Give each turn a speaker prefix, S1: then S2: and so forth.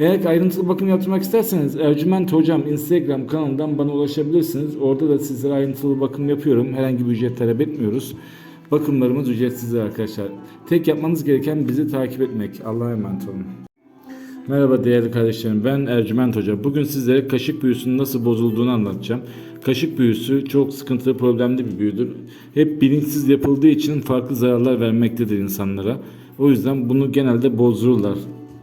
S1: Eğer ayrıntılı bakım yaptırmak isterseniz Ercüment Hocam Instagram kanalından bana ulaşabilirsiniz. Orada da sizlere ayrıntılı bakım yapıyorum. Herhangi bir ücret talep etmiyoruz. Bakımlarımız ücretsizdir arkadaşlar. Tek yapmanız gereken bizi takip etmek. Allah'a emanet olun. Merhaba değerli kardeşlerim ben Ercüment Hoca. Bugün sizlere kaşık büyüsünün nasıl bozulduğunu anlatacağım. Kaşık büyüsü çok sıkıntılı problemli bir büyüdür. Hep bilinçsiz yapıldığı için farklı zararlar vermektedir insanlara. O yüzden bunu genelde bozdururlar.